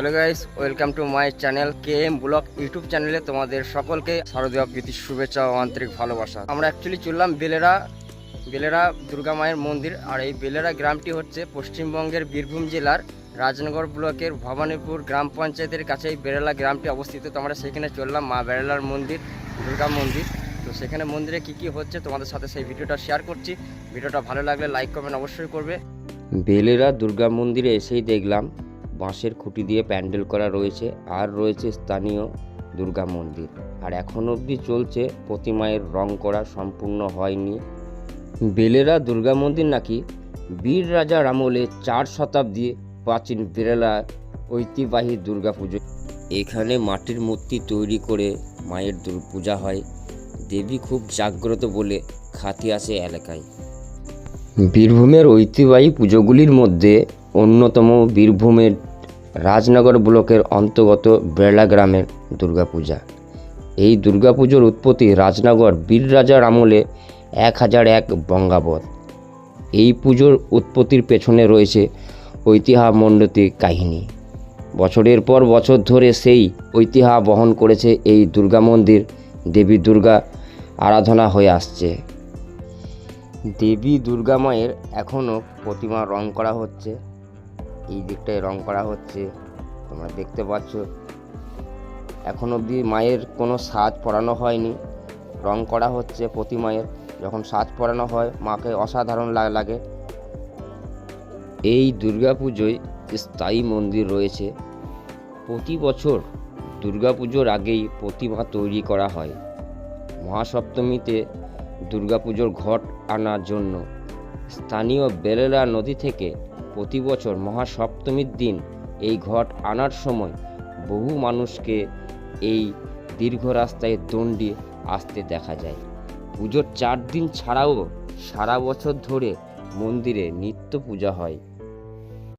Hello guys, welcome to my channel K M vlog YouTube চ্যানেলে তোমাদের সকলকে শারদীয় প্রীতি, শুভেচ্ছা ও আন্তরিক ভালোবাসা। আমরা অ্যাকচুয়ালি চললাম বেলেরা বেলেরা দুর্গা মায়ের মন্দির, আর এই বেলেরা গ্রামটি হচ্ছে পশ্চিমবঙ্গের বীরভূম জেলার রাজনগর ব্লকের ভবানীপুর গ্রাম পঞ্চায়েতের কাছে এই বেরেলা গ্রামটি অবস্থিত। তো আমরা সেখানে চললাম মা বেরেলার মন্দির, দুর্গা মন্দির। তো সেখানে মন্দিরে কি কি হচ্ছে তোমাদের সাথে সেই ভিডিওটা শেয়ার করছি। ভিডিওটা ভালো লাগলে লাইক কমেন্ট অবশ্যই করবে। বেলেরা দুর্গা মন্দিরে এসেই দেখলাম বাঁশের খুঁটি দিয়ে প্যান্ডেল করা রয়েছে, আর রয়েছে স্থানীয় দুর্গা মন্দির। আর এখন অবধি চলছে প্রতিমায়ের রং করা সম্পূর্ণ হয়নি। বেলেরা দুর্গা মন্দির নাকি বীর রাজার আমলে চার শতাব্দী প্রাচীন বেরেলা ঐতিহ্যবাহী দুর্গা পুজো। এখানে মাটির মূর্তি তৈরি করে মায়ের পূজা হয়। দেবী খুব জাগ্রত বলে খ্যাতি আসে এলাকায়। বীরভূমের ঐতিহ্যবাহী পুজোগুলির মধ্যে অন্যতম বীরভূমের রাজনগর ব্লকের অন্তর্গত বেড়লা গ্রামের দুর্গাপূজা। এই দুর্গাপুজোর উৎপত্তি রাজনগর বীর রাজার আমলে এক হাজার এক বঙ্গাবত এই পুজোর উৎপত্তির পেছনে রয়েছে ঐতিহ্যমণ্ডিত কাহিনী। বছরের পর বছর ধরে সেই ঐতিহ্য বহন করেছে এই দুর্গা মন্দির, দেবী দুর্গা আরাধনা হয়ে আসছে। দেবী দুর্গা মায়ের এখনও প্রতিমা রং করা হচ্ছে। এই দিকটায় রং করা হচ্ছে। তোমরা দেখতে পাচ্ছ। এখন অবধি মায়ের কোনো সাজ পরানো হয়নি। রং করা হচ্ছে প্রতিমায়ের যখন সাজ পরানো হয়, মাকে অসাধারণ লাগে। এই দুর্গাপুজোয় স্থায়ী মন্দির রয়েছে। প্রতি বছর দুর্গাপুজোর আগেই প্রতিমা তৈরি করা হয়। মহাসপ্তমীতে দুর্গাপুজোর ঘট আনার জন্য স্থানীয় বেলেলা নদী থেকে প্রতি বছর মহাসপ্তমীর দিন এই ঘট আনার সময় বহু মানুষকে এই দীর্ঘ রাস্তায় দণ্ডি আসতে দেখা যায়। পুজোর চার দিন ছাড়াও সারা বছর ধরে মন্দিরে নিত্য পূজা হয়।